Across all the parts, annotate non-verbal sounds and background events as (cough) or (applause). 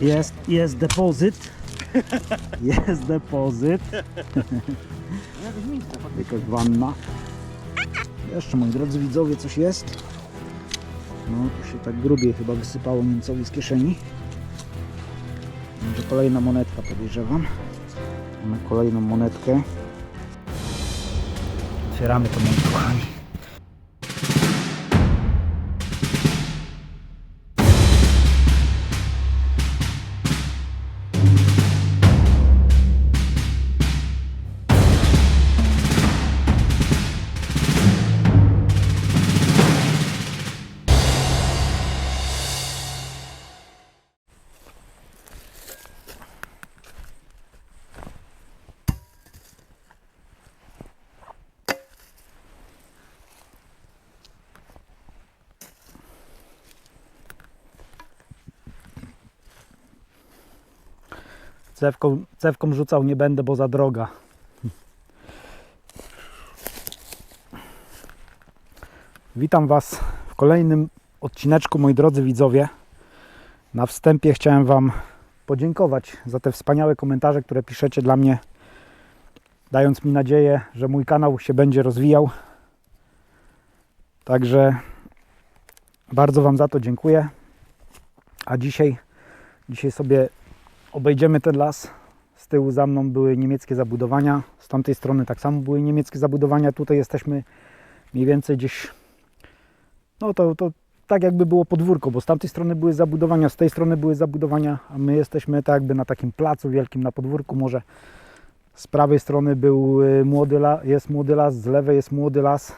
Jest, jest depozyt. Jest depozyt. Jakaś wanna. Jeszcze moi drodzy widzowie coś jest. No tu się tak grubiej chyba wysypało Niemcowi z kieszeni. Może kolejna monetka podejrzewam. Mamy kolejną monetkę. Otwieramy to moi kochani. Cewką, cewką rzucał nie będę, bo za droga. Witam Was w kolejnym odcineczku, moi drodzy widzowie. Na wstępie chciałem Wam podziękować za te wspaniałe komentarze, które piszecie dla mnie, dając mi nadzieję, że mój kanał się będzie rozwijał. Także bardzo Wam za to dziękuję. A dzisiaj, dzisiaj sobie obejdziemy ten las. Z tyłu za mną były niemieckie zabudowania, z tamtej strony tak samo były niemieckie zabudowania. Tutaj jesteśmy mniej więcej gdzieś, no to, to tak jakby było podwórko, bo z tamtej strony były zabudowania, z tej strony były zabudowania, a my jesteśmy tak jakby na takim placu wielkim na podwórku. Może z prawej strony był y, młody las, jest młody las, z lewej jest młody las,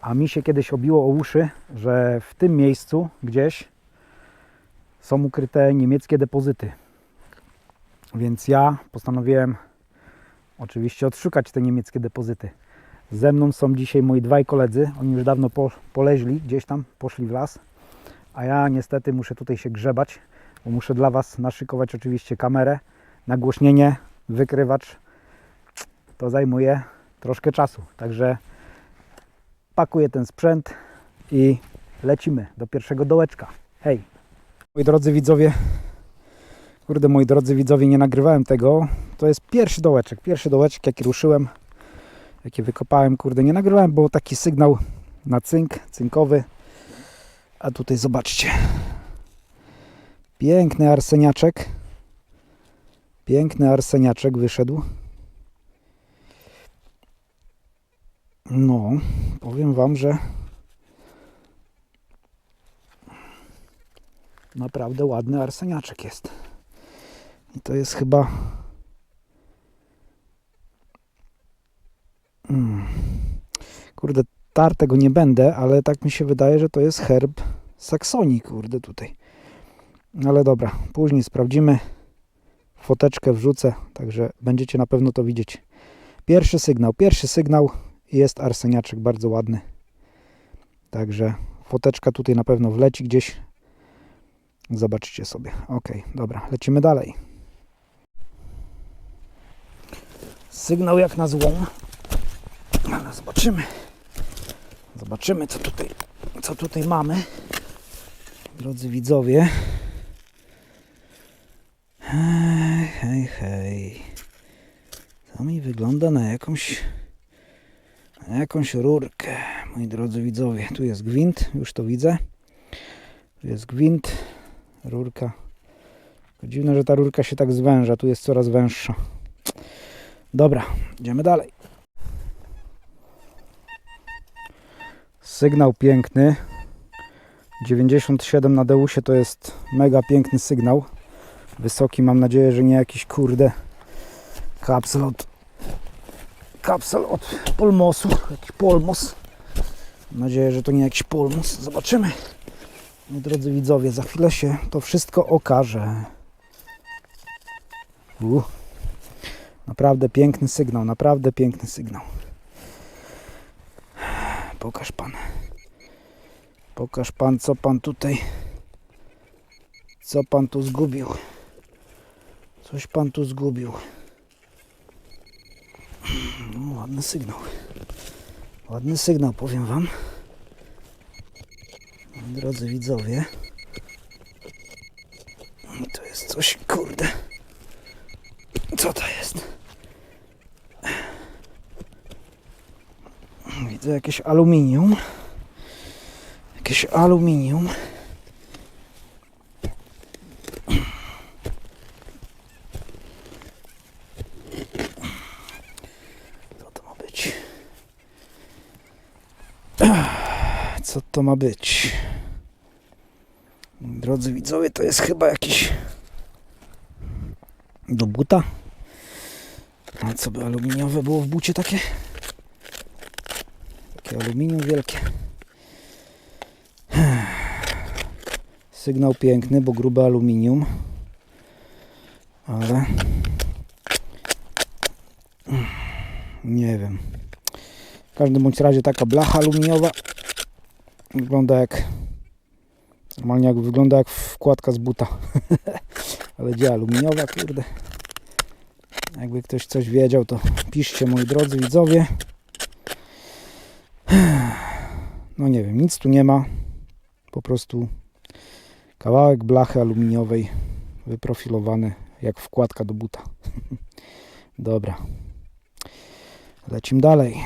a mi się kiedyś obiło o uszy, że w tym miejscu gdzieś są ukryte niemieckie depozyty. Więc ja postanowiłem oczywiście odszukać te niemieckie depozyty. Ze mną są dzisiaj moi dwaj koledzy. Oni już dawno po, poleźli, gdzieś tam poszli w las. A ja niestety muszę tutaj się grzebać, bo muszę dla Was naszykować oczywiście kamerę, nagłośnienie, wykrywacz. To zajmuje troszkę czasu. Także pakuję ten sprzęt i lecimy do pierwszego dołeczka. Hej! Moi drodzy widzowie, Kurde, moi drodzy widzowie, nie nagrywałem tego. To jest pierwszy dołeczek, pierwszy dołeczek, jaki ruszyłem, jaki wykopałem. Kurde, nie nagrywałem, bo taki sygnał na cynk, cynkowy. A tutaj zobaczcie. Piękny arseniaczek. Piękny arseniaczek wyszedł. No, powiem Wam, że naprawdę ładny arseniaczek jest. I to jest chyba. Mm. Kurde, tar tego nie będę, ale tak mi się wydaje, że to jest herb Saksonii, kurde, tutaj. Ale dobra, później sprawdzimy. Foteczkę wrzucę, także będziecie na pewno to widzieć. Pierwszy sygnał, pierwszy sygnał jest arseniaczek bardzo ładny. Także foteczka tutaj na pewno wleci gdzieś. Zobaczycie sobie. Ok, dobra, lecimy dalej. Sygnał jak na złą. Ale zobaczymy. Zobaczymy co tutaj, co tutaj mamy. Drodzy widzowie. Hej, hej, hej. To mi wygląda na jakąś na jakąś rurkę. Moi drodzy widzowie, tu jest gwint, już to widzę. Tu jest gwint, rurka. Dziwne, że ta rurka się tak zwęża, tu jest coraz węższa. Dobra, idziemy dalej. Sygnał piękny. 97 na Deusie to jest mega piękny sygnał. Wysoki, mam nadzieję, że nie jakiś kurde kapsel od kapsel od polmosu, jakiś polmos. Mam nadzieję, że to nie jakiś polmos. Zobaczymy. Moi drodzy widzowie, za chwilę się to wszystko okaże. Uh. Naprawdę piękny sygnał, naprawdę piękny sygnał. Pokaż pan. Pokaż pan, co pan tutaj. Co pan tu zgubił. Coś pan tu zgubił. No, ładny sygnał. Ładny sygnał, powiem wam. Drodzy widzowie. I to jest coś, kurde. Co to jest? Widzę jakieś aluminium. Jakieś aluminium. Co to ma być? Co to ma być? Drodzy widzowie, to jest chyba jakiś do buta. A co by aluminiowe było w bucie takie? Takie aluminium wielkie. (sighs) Sygnał piękny, bo grube aluminium. Ale (sighs) nie wiem. W każdym bądź razie taka blacha aluminiowa wygląda jak normalnie jak wygląda jak wkładka z buta. (laughs) Ale gdzie aluminiowa, kurde. Jakby ktoś coś wiedział, to piszcie moi drodzy widzowie. No nie wiem, nic tu nie ma. Po prostu kawałek blachy aluminiowej wyprofilowany jak wkładka do buta. (laughs) Dobra. Lecimy dalej.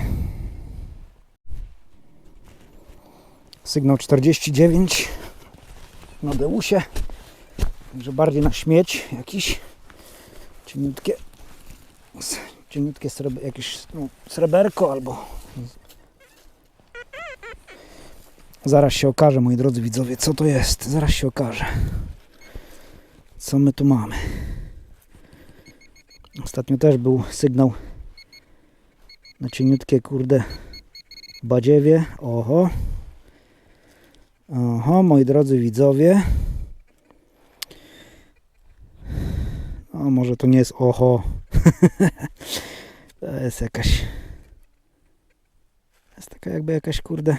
Sygnał 49 na Deusie. Także bardziej na śmieć jakiś. Cieniutkie, cieniutkie jakieś no, sreberko albo... Zaraz się okaże, moi drodzy widzowie, co to jest. Zaraz się okaże. Co my tu mamy. Ostatnio też był sygnał na cieniutkie, kurde, badziewie. Oho. Oho, moi drodzy widzowie. O, może to nie jest oho. (laughs) to jest jakaś. To jest taka jakby jakaś kurde.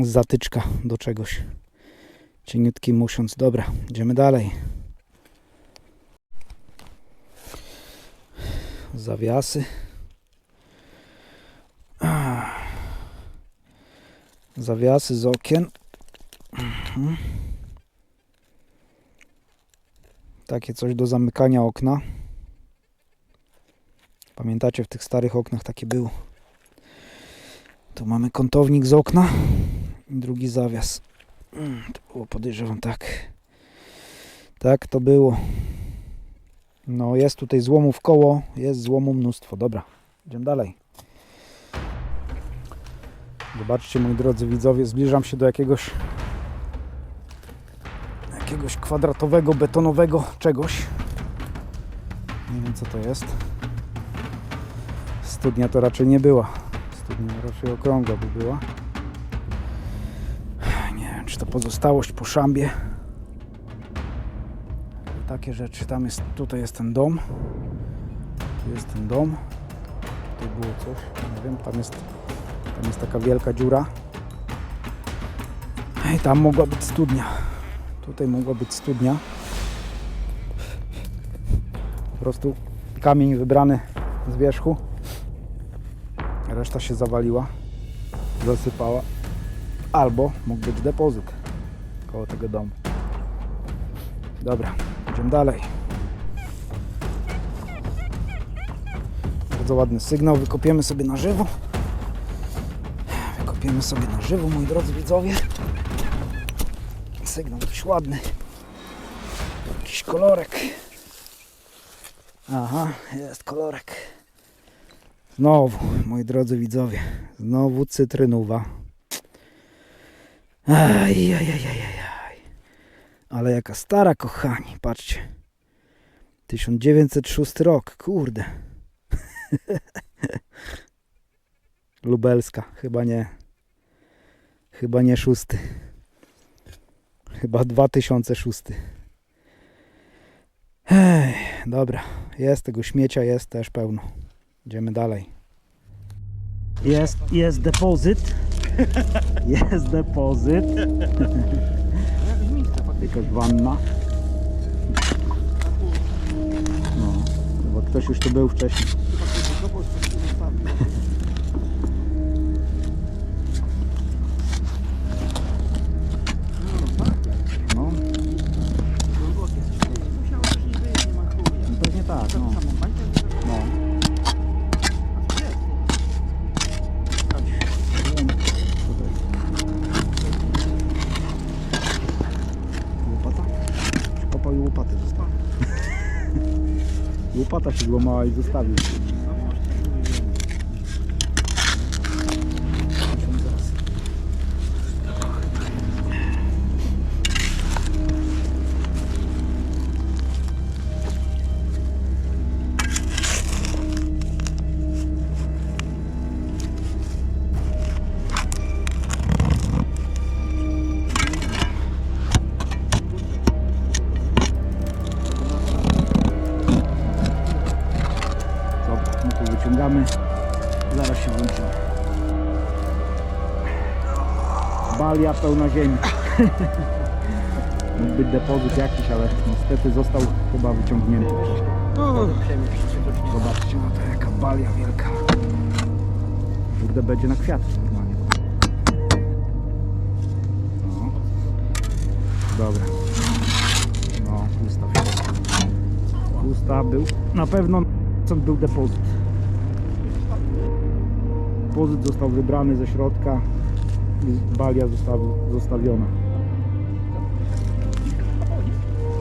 Zatyczka do czegoś. Cieniutki musiąc. Dobra, idziemy dalej. Zawiasy. Zawiasy z okien. Mhm. Takie coś do zamykania okna. Pamiętacie, w tych starych oknach takie było. Tu mamy kątownik z okna drugi zawias. Mm, To było podejrzewam tak. Tak to było. No jest tutaj złomu w koło, jest złomu mnóstwo. Dobra, idziemy dalej. Zobaczcie moi drodzy widzowie, zbliżam się do jakiegoś jakiegoś kwadratowego, betonowego czegoś. Nie wiem co to jest. Studnia to raczej nie była. Studnia raczej okrągła by była. To pozostałość po szambie. Takie rzeczy. Tam jest, tutaj jest ten dom. Tu jest ten dom. Tutaj było coś, nie wiem, tam jest, tam jest taka wielka dziura. I tam mogła być studnia. Tutaj mogła być studnia. Po prostu kamień wybrany z wierzchu. Reszta się zawaliła, zasypała. Albo mógł być depozyt koło tego domu. Dobra, idziemy dalej. Bardzo ładny sygnał. Wykopiemy sobie na żywo. Wykopiemy sobie na żywo, moi drodzy widzowie. Sygnał dość ładny. Jakiś kolorek. Aha, jest kolorek. Znowu, moi drodzy widzowie, znowu cytrynowa. Aj, aj, aj, aj, aj. Ale jaka stara, kochani, patrzcie. 1906 rok, kurde. (laughs) Lubelska, chyba nie. Chyba nie szósty. Chyba 2006. Ej, dobra, jest tego śmiecia, jest też pełno. Idziemy dalej. Jest, jest depozyt. (laughs) Jest depozyt. Jakaś wanna. No, chyba ktoś już tu był wcześniej. Łopata się złamała i zostawił. Pełna ziemi. (laughs) Mógł być depozyt jakiś, ale niestety został chyba wyciągnięty. Zobaczcie na to, jaka balia wielka. Kurde, będzie na kwiat normalnie. No. Dobra. No, ustaw się. Pusta był. Na pewno co był depozyt. Depozyt został wybrany ze środka i balia została zostawiona.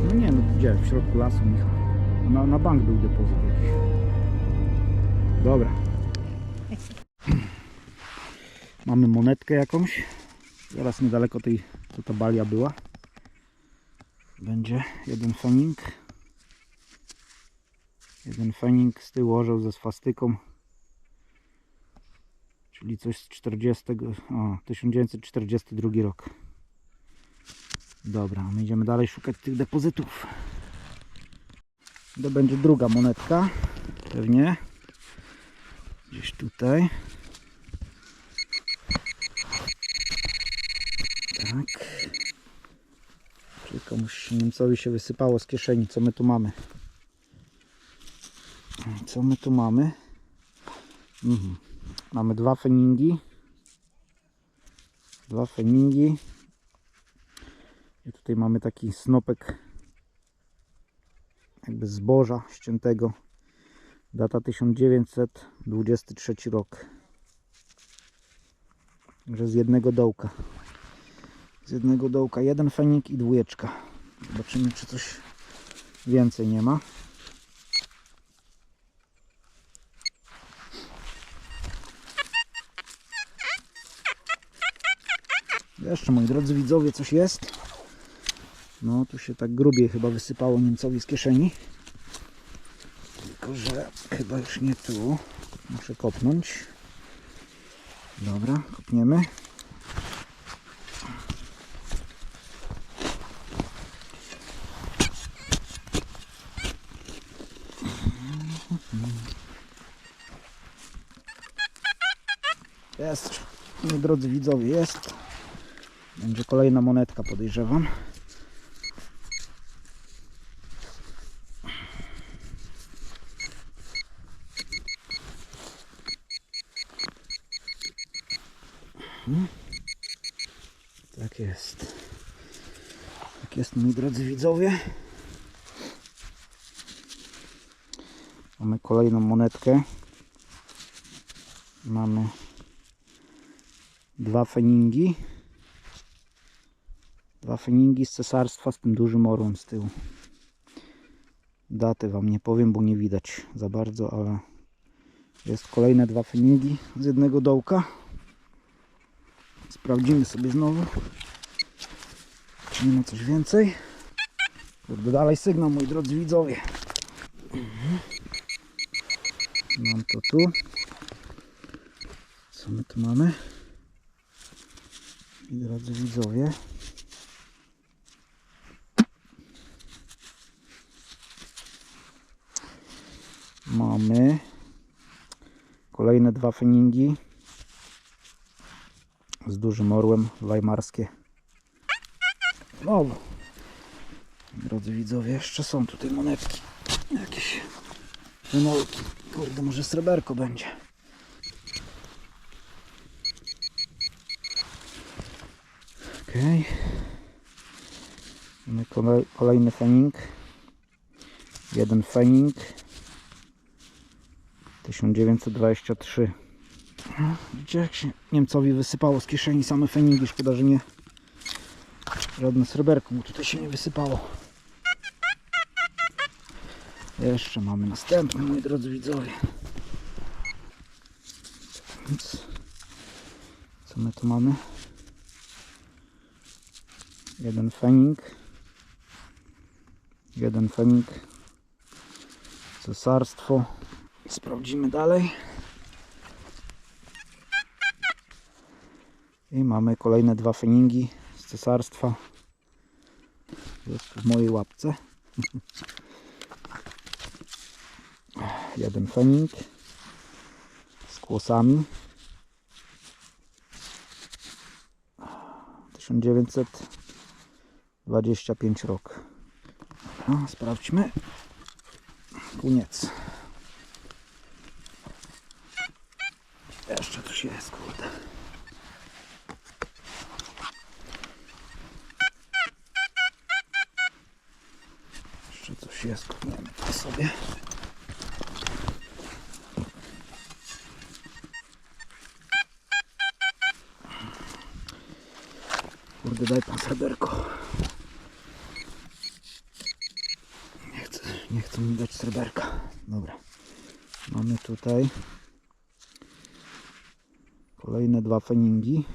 No nie, no gdzie? W środku lasu, Michał. Na, na bank był depozyt jakiś. Dobra. (clears throat) Mamy monetkę jakąś. Zaraz niedaleko tej, to ta balia była. Będzie jeden fening. Jeden fening z tyłu orzeł ze swastyką. Czyli coś z 40, o, 1942 rok. Dobra, my idziemy dalej szukać tych depozytów. To będzie druga monetka. Pewnie. Gdzieś tutaj. Tak. Czy komuś Niemcowi się wysypało z kieszeni, co my tu mamy? Co my tu mamy? Mhm. Mamy dwa feningi. Dwa feningi. I tutaj mamy taki snopek jakby zboża ściętego. Data 1923 rok. Także z jednego dołka. Z jednego dołka jeden fenik i dwójeczka. Zobaczymy czy coś więcej nie ma. Jeszcze moi drodzy widzowie coś jest. No tu się tak grubiej chyba wysypało Niemcowi z kieszeni. Tylko że chyba już nie tu. Muszę kopnąć. Dobra, kopniemy. Jest, moi drodzy widzowie, jest. Będzie kolejna monetka, podejrzewam. Tak jest. Tak jest, moi drodzy widzowie. Mamy kolejną monetkę. Mamy dwa feningi. Dwa feningi z cesarstwa z tym dużym orłem z tyłu. Daty wam nie powiem, bo nie widać za bardzo, ale jest kolejne dwa feningi z jednego dołka. Sprawdzimy sobie znowu. Czy nie ma coś więcej? Kurde, dalej sygnał, moi drodzy widzowie. Mam to tu. Co my tu mamy? Drodzy widzowie. Mamy kolejne dwa feningi z dużym orłem weimarskie. No, drodzy widzowie, jeszcze są tutaj monetki. Jakieś wymolki. Kurde, może sreberko będzie. Kolej, kolejny fening. Jeden fening. 1923. No, Widzicie jak się Niemcowi wysypało z kieszeni same feningi. Szkoda, że nie żadne sreberko mu tutaj się nie wysypało. Jeszcze mamy następny, moi drodzy widzowie. Więc co my tu mamy? Jeden fening. Jeden fening. Cesarstwo. Sprawdzimy dalej. I mamy kolejne dwa feningi z cesarstwa. Jest w mojej łapce. (laughs) Jeden fening z kłosami. 1925 rok. Sprawdźmy. Koniec. Jeszcze coś jest, kurde. Jeszcze coś jest, kupniemy to sobie. Kurde, daj pan sreberko. Nie chcę, nie chcę mi dać sreberka. Dobra. Mamy tutaj kolejne dwa feningi.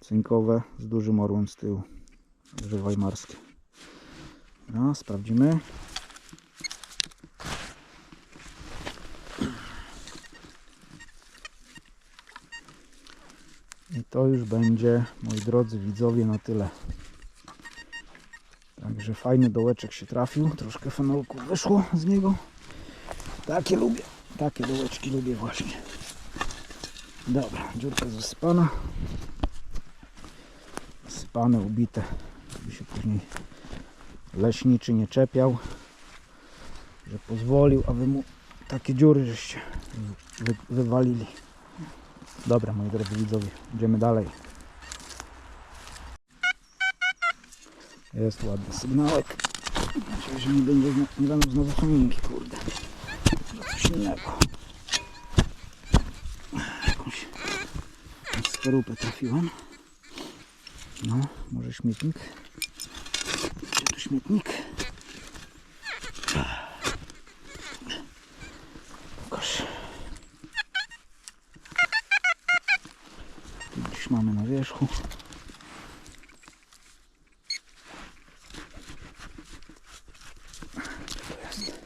Cynkowe z dużym orłem z tyłu. Także weimarskie. No, sprawdzimy. I to już będzie, moi drodzy widzowie, na tyle. Także fajny dołeczek się trafił. Troszkę fenolku wyszło z niego. Takie lubię. Takie dołeczki lubię właśnie. Dobra, dziurka zasypana. Zasypane, ubite. Żeby się później leśniczy nie czepiał. Że pozwolił, a wy mu takie dziury żeście wy, wywalili. Dobra, moi drodzy widzowie, idziemy dalej. Jest ładny sygnałek. Nadzieję, że nie, będzie, nie znowu chominki, kurde. Innego. Jakąś skorupę trafiłem. No, może śmietnik. Gdzie tu śmietnik? Pokaż. Tu gdzieś mamy na wierzchu. Co to jest?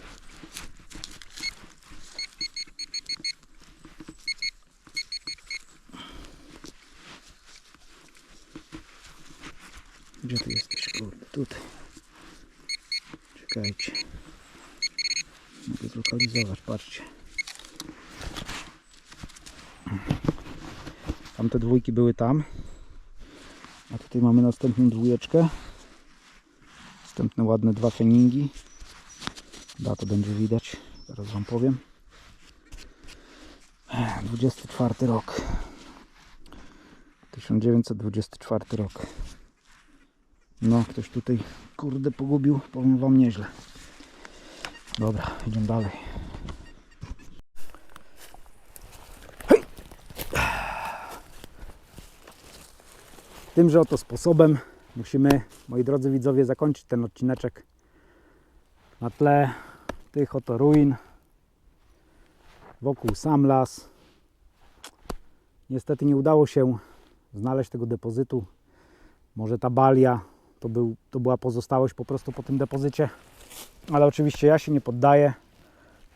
Gdzie ty jesteś, kurde? Tutaj. Czekajcie. Mogę zlokalizować, patrzcie. Tamte dwójki były tam. A tutaj mamy następną dwójeczkę. Następne ładne dwa feningi. Da to będzie widać. Zaraz Wam powiem. 24 rok. 1924 rok. No, ktoś tutaj kurde pogubił, powiem Wam nieźle. Dobra, idziemy dalej. Tymże oto sposobem musimy, moi drodzy widzowie, zakończyć ten odcineczek na tle tych oto ruin. Wokół sam las. Niestety nie udało się znaleźć tego depozytu. Może ta balia to, był, to była pozostałość po prostu po tym depozycie. Ale oczywiście ja się nie poddaję.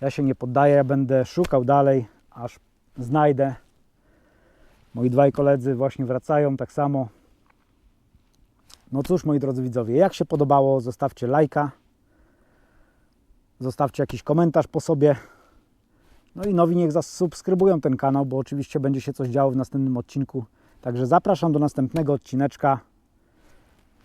Ja się nie poddaję, ja będę szukał dalej, aż znajdę. Moi dwaj koledzy właśnie wracają tak samo. No cóż, moi drodzy widzowie, jak się podobało, zostawcie lajka. Zostawcie jakiś komentarz po sobie. No i nowi niech zasubskrybują ten kanał, bo oczywiście będzie się coś działo w następnym odcinku. Także zapraszam do następnego odcineczka.